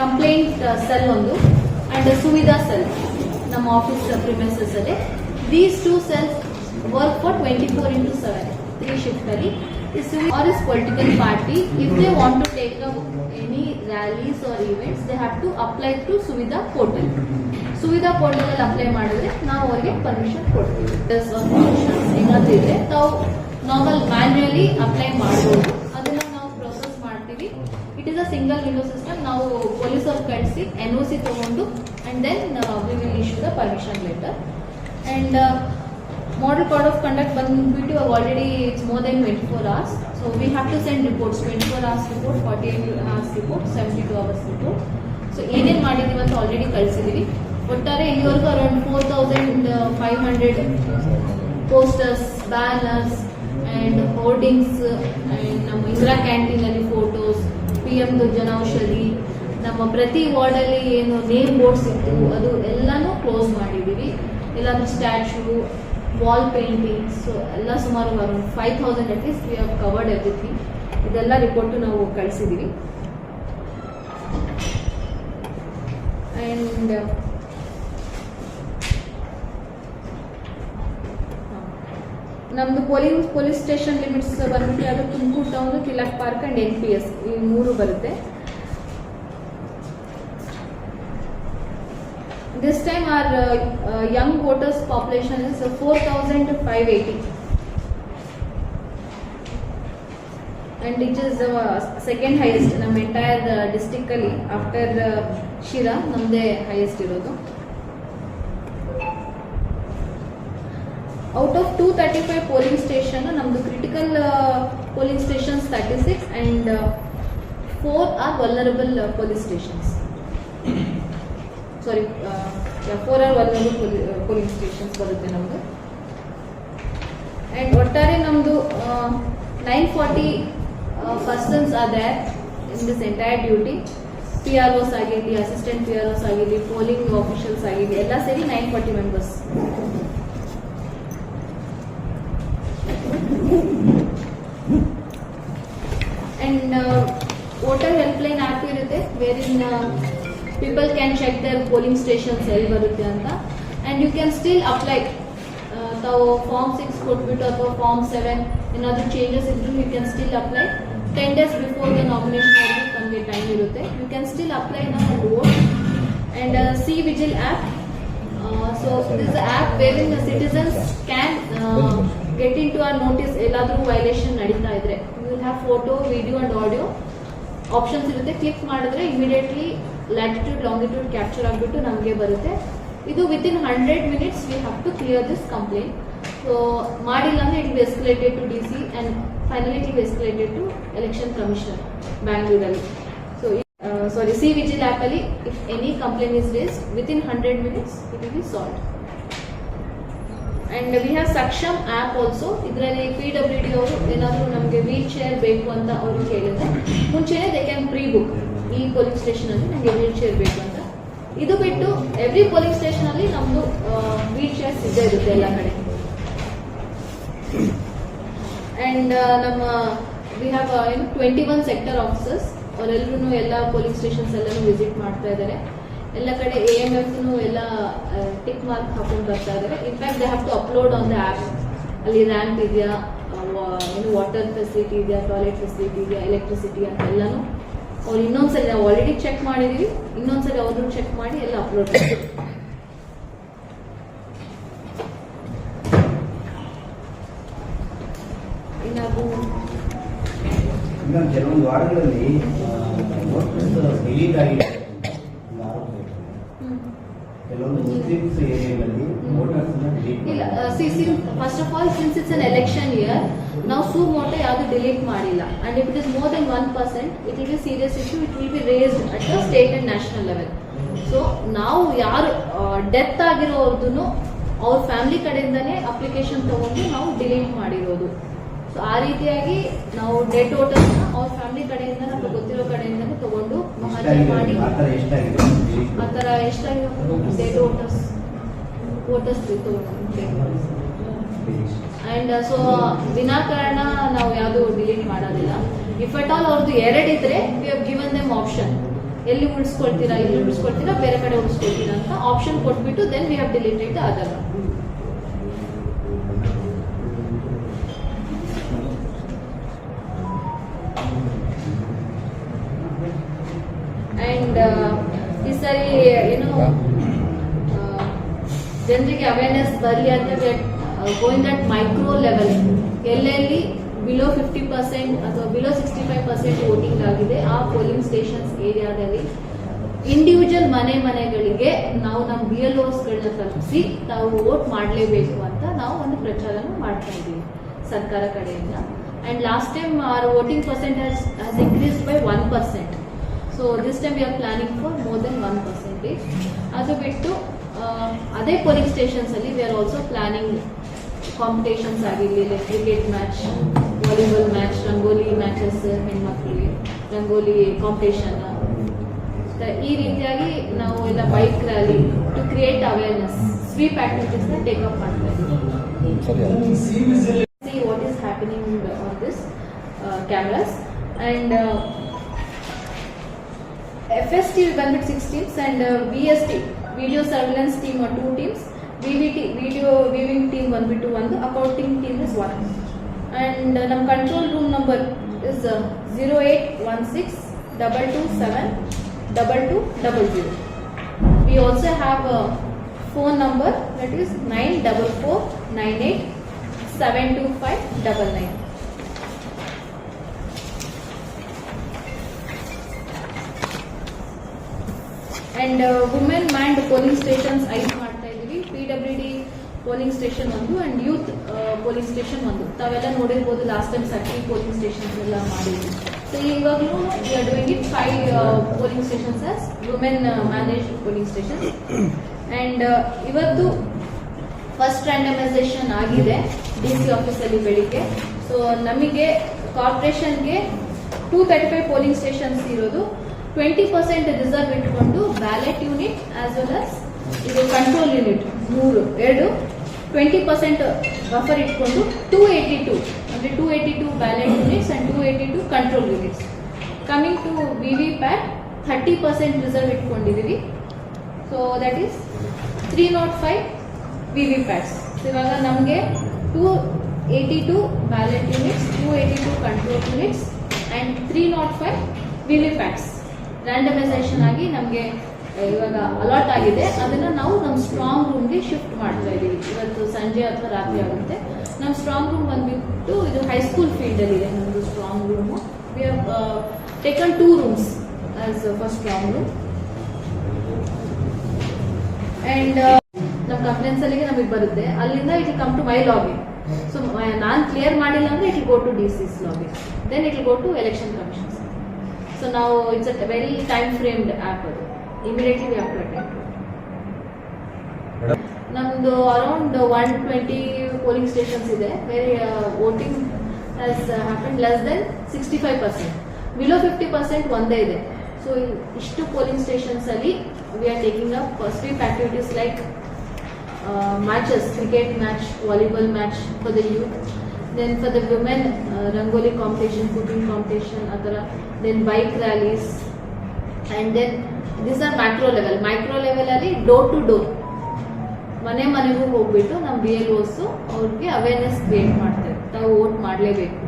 Complaint cell ಒಂದು and Suvidha cell ನಮ್ಮ office premises ಅಲ್ಲಿ. These two cells work for twenty four into seven three shift ಅಲ್ಲಿ or is political party if they want to take any rallies or events they have to apply to Suvidha portal Suvidha portal ಅಲ್ಲಿ apply ಮಾಡಿದ್ರೆ ನಾವು ಅವರಿಗೆ permission ಕೊಡ್ತೀವಿ. ಏನಾದ್ರೂ ಇದ್ರೆ ತಾವು normal manually apply ಮಾಡ್ಬೋದು. ಸಿಂಗಲ್ ವಿಂಡೋ ಸಿಸ್ಟಮ್ ನಾವು ಪೊಲೀಸ್ ಅವ್ರು ಕಳಿಸಿ ಎನ್ ಒ ಸಿ ತಗೊಂಡು and then we will issue the permission letter and model code of conduct ಬಂದ್ಬಿಟ್ಟು already it's more than twenty four hours so we have to send reports twenty four hours report forty eight hours report seventy two hours report so ಏನೇನು ಮಾಡಿದ್ದೀವಿ ಅಂತ already ಕಳಿಸಿದೀವಿ. ಒಟ್ಟಾರೆ ಇಲ್ಲಿವರೆಗೂ around four thousand five hundred posters banners and hoardings and ನಮ್ಮ ಇಂದಿರಾ ಕ್ಯಾಂಟೀನಲ್ಲಿ photos P M Janaushadhi ನಮ್ಮ ಪ್ರತಿ ವಾರ್ಡಲ್ಲಿ ಏನು ನೇಮ್ ಬೋರ್ಡ್ಸ್ ಇತ್ತು, ಅದು ಎಲ್ಲನೂ ಕ್ಲೋಸ್ ಮಾಡಿದ್ದೀವಿ ಎಲ್ಲಾನು ಸ್ಟ್ಯಾಚ್ಯೂ ವಾಲ್ ಪೇಂಟಿಂಗ್ಸ್ ಎಲ್ಲ ಸುಮಾರು five thousand at we have covered everything ಇದೆಲ್ಲ ರಿಪೋರ್ಟ್ ನಾವು ಕಳಿಸಿದ್ದೀವಿ ಅಂಡ್ ನಮ್ದು ಪೊಲೀಸ್ ಪೊಲೀಸ್ ಸ್ಟೇಷನ್ ಲಿಮಿಟ್ಸ್ ಬಂದ್ಬಿಟ್ಟು ಅದು Tumakuru town Tilak park and N P S ಈ ಮೂರು ಬರುತ್ತೆ. This time are young voters population is four thousand five eighty and it is second highest ನಮ್ಮ ಎಂಟೈರ್ ಡಿಸ್ಟಿಕ್ ಅಲ್ಲಿ after Sira ನಮ್ದೇ highest ಇರೋದು. Out of two thirty five polling station ನಮ್ದು critical polling stations thirty six and four are vulnerable police stations sorry four are vulnerable polling stations ಬರುತ್ತೆ ನಮ್ದು. And ಒಟ್ಟಾರೆ ನಮ್ದು nine forty persons ಆದರೆ there in this entire duty P R Os ಆಗಿರಲಿ assistant P R Os ಆಗಿರಲಿ polling officials ಆಗಿರಲಿ, ಎಲ್ಲ ಸೇರಿ nine forty members voter help line app ಇರುತ್ತೆ wherein people can check their polling stations ಎಲ್ಲಿ ಬರುತ್ತೆ ಅಂತ and you can still apply ತಾವು ಫಾರ್ಮ್ ಸಿಕ್ಸ್ ಕೊಟ್ಬಿಟ್ಟು ಅಥವಾ ಫಾರ್ಮ್ ಸೆವೆನ್ ಏನಾದರೂ ಚೇಂಜಸ್ ಇದ್ರು you can still apply ten days before the nomination ನಮಗೆ ಟೈಮ್ ಇರುತ್ತೆ. ಯು ಕ್ಯಾನ್ ಸ್ಟಿಲ್ ಅಪ್ಲೈ ನಾವು vote and C vigil app so this app wherein citizens can get into our notice ಎಲ್ಲಾದರೂ violation ನಡೀತಾ ಇದ್ರೆ will have photo video and audio options ಇರುತ್ತೆ. Click ಮಾಡಿದ್ರೆ immediately latitude longitude capture ಆಗಿಬಿಟ್ಟು ನಮಗೆ ಬರುತ್ತೆ. ಇದು within hundred minutes we have to clear this complaint so ಮಾಡಿಲ್ಲ ಅಂದ್ರೆ it be escalated to D C and finally it be escalated to election commission ಬ್ಯಾಂಗ್ಳೂರಲ್ಲಿ so sorry C vigil ಆ್ಯಪಲ್ಲಿ if any complaint is raise within hundred minutes it will be solve and we have Saksham app also ಇದರಲ್ಲಿ P W D ಅವರು ಏನಾದರೂ ನಮಗೆ wheel chair ಬೇಕು ಅಂತ ಅವರು ಕೇಳಿದ್ರೆ, ಮುಂಚೆನೆ ದೇ ಕ್ಯಾನ್ ಪ್ರೀ ಬುಕ್ ಈ ಪೊಲೀಸ್ ಸ್ಟೇಷನ್ ಅಲ್ಲಿ ನನಗೆ ವೀಲ್ ಚೇರ್ ಬೇಕು ಅಂತ. ಇದು ಬಿಟ್ಟು ಎವ್ರಿ ಪೊಲೀಸ್ ಸ್ಟೇಷನ್ ಅಲ್ಲಿ ನಮ್ದು ವೀಲ್ ಚೇರ್ಸ್ ಇದ್ದೇ ಇರುತ್ತೆ ಎಲ್ಲ ಕಡೆ. ಅಂಡ್ ನಮ್ಮ ವಿ ಹ್ಯಾವ್ ಏನು ಟ್ವೆಂಟಿ ಒನ್ ಸೆಕ್ಟರ್ ಆಫೀಸರ್ಸ್ ಅವರೆಲ್ಲರೂ ಎಲ್ಲ ಪೊಲೀಸ್ ಸ್ಟೇಷನ್ಸ್ ಎಲ್ಲರೂ ವಿಸಿಟ್ ಮಾಡ್ತಾ ಇದ್ದಾರೆ. ಎಲ್ಲ ಕಡೆ ಎ ಎಂ ಎಫ್ ಎಲ್ಲ ಟಿಕ್ ಮಾರ್ಕ್ ಹಾಕೊಂಡು ಬರ್ತಾ ಇದ್ದಾರೆ in fact they have to upload on the app ಅಲ್ಲಿ ರ್ಯಾಂಪ್ ಇದೆಯಾ ಏನು ವಾಟರ್ ಫೆಸಿಲಿಟಿ ಇದೆಯಾ ಟಾಯ್ಲೆಟ್ ಫೆಸಿಲಿಟಿ ಇದೆಯಾ ಎಲೆಕ್ಟ್ರಿಸಿಟಿ ಅಂತ ಎಲ್ಲಾನು. ಅವ್ರು ಇನ್ನೊಂದ್ಸರಿ ನಾವು ಆಲ್ರೆಡಿ ಚೆಕ್ ಮಾಡಿದೀವಿ. ಇನ್ನೊಂದ್ಸರಿ ಅವ್ರನ್ನು ಚೆಕ್ ಮಾಡಿ ಎಲ್ಲ ಅಪ್ಲೋಡ್ ಮಾಡ್ತೀವಿ. ಕೆಲವೊಂದು ವಾರಗಳಲ್ಲಿ ಡಿಲೀಟ್ ಆಗಿದೆ ಒಂದು ಆರೋಪ ಇದೆ. ಹ್ಮ್. ಕೆಲವೊಂದು ಮುಸ್ಲಿಮ್ಸ್ ಏರಿಯಾಗಳಲ್ಲಿ ವೋಟರ್ಸ್ ಡಿಲೀಟ್ ಇಲ್ಲ see see first of all since it's an election year ನಾವು ಸೂ ಮೋಟ ಯಾವುದು ಡಿಲೀಟ್ ಮಾಡಿಲ್ಲ. And if it is more than one percent it will be serious issue it will be raised at the state and national level so ನಾವು ಯಾರು death ಆಗಿರೋರ್ದು ಅವ್ರ family ಕಡೆಯಿಂದನೇ application ತಗೊಂಡು ನಾವು ಡಿಲೀಟ್ ಮಾಡಿರೋದು. ಸೊ ಆ ರೀತಿಯಾಗಿ ನಾವು ಡೆಡ್ ವೋಟರ್ಸ್ ಅವ್ರ ಫ್ಯಾಮಿಲಿ ಕಡೆಯಿಂದ ನಮ್ಗೆ ಗೊತ್ತಿರೋ ಕಡೆಯಿಂದ ತಗೊಂಡು ಮಹಾರಾಜ್ ಮಾಡಿ ಆ ಥರ ಎಷ್ಟಾಗಿರೋ dead voters voters and so ವಿನಾಕಾರಣ ನಾವು ಯಾವುದು ಡಿಲೀಟ್ ಮಾಡೋದಿಲ್ಲ. ಇಫ್ ಅಟ್ ಆಲ್ ಅವ್ರದ್ದು ಎರಡು ಇದ್ರೆ we have given them option ಎಲ್ಲಿ ಉಳಿಸ್ಕೊಳ್ತೀರಾ ಇಲ್ಲಿ ಉಳಿಸ್ಕೊಳ್ತೀರಾ ಬೇರೆ ಕಡೆ ಉಳಿಸ್ಕೊಳ್ತೀರಾ ಅಂತ ಆಪ್ಷನ್ ಕೊಟ್ಬಿಟ್ಟು then we have deleted other and ಈ ಸರಿ ಏನು ಜನರಿಗೆ ಅವೇರ್ನೆಸ್ ಬರಲಿ ಅಂತ ಗೋಯಿಂಗ್ ದಟ್ ಮೈಕ್ರೋ ಲೆವೆಲ್ ಎಲ್ಲೆಲ್ಲಿ? ಬಿಲೋ ಫಿಫ್ಟಿ ಪರ್ಸೆಂಟ್ ಅಥವಾ below sixty five percent voting ಆಗಿದೆ ಆ ಪೋಲಿಂಗ್ ಸ್ಟೇಷನ್ಸ್ ಏರಿಯಾದಲ್ಲಿ ಇಂಡಿವಿಜುವಲ್ ಮನೆ ಮನೆಗಳಿಗೆ ನಾವು ನಮ್ಮ ಬಿ ಎಲ್ ಓಸ್ಗಳನ್ನ ತಲುಪಿಸಿ ತಾವು ವೋಟ್ ಮಾಡಲೇಬೇಕು ಅಂತ ನಾವು ಒಂದು ಪ್ರಚಾರನ ಮಾಡ್ತಾ ಇದ್ದೀವಿ ಸರ್ಕಾರ ಕಡೆಯಿಂದ. And last time our voting percent has has increased by one percent so this time we are planning for more than one percentage ಅದು ಬಿಟ್ಟು ಅದೇ ಪೋಲಿಂಗ್ ಸ್ಟೇಷನ್ಸ್ ಅಲ್ಲಿ we are also planning competitions ಆಗಿರಲಿ like cricket match volleyball match rangoli matches ಹೆಣ್ಮಕ್ಳಿಗೆ rangoli competition ಈ ರೀತಿಯಾಗಿ ನಾವು ಎಲ್ಲ bike rally to create awareness sweep ಆಕ್ಟಿವಿಟೀಸ್ನ take up ಮಾಡ್ತಾ ಇದ್ದೀವಿ what is happening happening this this and F S T ಬಂದ್ಬಿಟ್ಟು sixteens and B S T video surveillance team two teams V V T video viewing team ಬಂದ್ಬಿಟ್ಟು ಒಂದು accounting team is one and ನಮ್ಮ control room number is zero eight one six double two seven double two double zero We also have a phone number, that is nine double four nine eight seven two five double and women manned polling stations ಐದು ಮಾಡ್ತಾ ಇದೀವಿ P W D polling station ಒಂದು and youth polling station ಒಂದು. ತಾವೆಲ್ಲ ನೋಡಿರ್ಬೋದು last time thirty polling stations ಎಲ್ಲ ಮಾಡಿದ್ವಿ so ಇವಾಗಲೂ we are five polling stations as women manage polling station and ಇವತ್ತು ಫಸ್ಟ್ ರ್ಯಾಂಡಮೈಸೇಷನ್ ಆಗಿದೆ ಡಿ ಸಿ ಆಫೀಸಲ್ಲಿ ಬೆಳಿಗ್ಗೆ. ಸೊ ನಮಗೆ ಕಾರ್ಪೊರೇಷನ್ಗೆ two thirty five polling stations ಇರೋದು. ಟ್ವೆಂಟಿ ಪರ್ಸೆಂಟ್ ರಿಸರ್ವ್ ಇಟ್ಕೊಂಡು ballot unit as well as ಇದು ಕಂಟ್ರೋಲ್ ಯೂನಿಟ್ ಮೂರು, ಎರಡು ಟ್ವೆಂಟಿ ಪರ್ಸೆಂಟ್ ಬಫರ್ ಇಟ್ಕೊಂಡು ಟೂ ಏಯ್ಟಿ ಟು ಅಂದರೆ two eighty two ballot units and two eighty two control units coming to V V PAT thirty percent reserve ಇಟ್ಕೊಂಡಿದ್ದೀವಿ so that is three nought five V V PATs ಇವಾಗ ನಮಗೆ two eighty two ballot units two eighty two control units and three nought five V V PATs randomisation ಆಗಿ ನಮಗೆ ಇವಾಗ allot ಆಗಿದೆ. ಅದನ್ನು ನಾವು ನಮ್ಮ ಸ್ಟ್ರಾಂಗ್ ರೂಮ್ಗೆ ಶಿಫ್ಟ್ ಮಾಡ್ತಾ ಇದ್ದೀವಿ ಇವತ್ತು ಸಂಜೆ ಅಥವಾ ರಾತ್ರಿ ಆಗುತ್ತೆ. ನಮ್ಮ ಸ್ಟ್ರಾಂಗ್ ರೂಮ್ ಬಂದ್ಬಿಟ್ಟು ಇದು ಹೈಸ್ಕೂಲ್ ಫೀಲ್ಡಲ್ಲಿ ಇದೆ ನಮ್ಮದು strong room we have taken two rooms as first strong room and ನಮ್ಮ ಕಂಪ್ಲೇಂಟ್ಸ್ ಅಲ್ಲಿಗೆ ನಮಗೆ ಬರುತ್ತೆ. ಅಲ್ಲಿಂದ it come to my lobby so ನಾನು ಕ್ಲಿಯರ್ ಮಾಡಿಲ್ಲ ಅಂದ್ರೆ it go to D C's login then it go to election commission so ನಾವು it's a very time framed app ಅದು ಇಮಿಡಿಯೇಟ್ಲಿ ವಿ ನಮ್ದು around one twenty polling stations ಇದೆ. Very voting has happen less than sixty five percent below fifty percent ಒಂದೇ ಇದೆ. So ಇಷ್ಟು polling stations ಅಲ್ಲಿ we are taking up sweep activities like matches cricket match volleyball match for the youth then for the women rangoli competition cooking competition ಆ ಥರ then bike rallies and then this are macro level micro ಲೆವೆಲಲ್ಲಿ door to door ಮನೆ ಮನೆಗೂ ಹೋಗ್ಬಿಟ್ಟು ನಮ್ಮ B L ಓಸು ಅವ್ರಿಗೆ awareness create ಮಾಡ್ತಾರೆ ತಾವು ವೋಟ್ ಮಾಡಲೇಬೇಕು.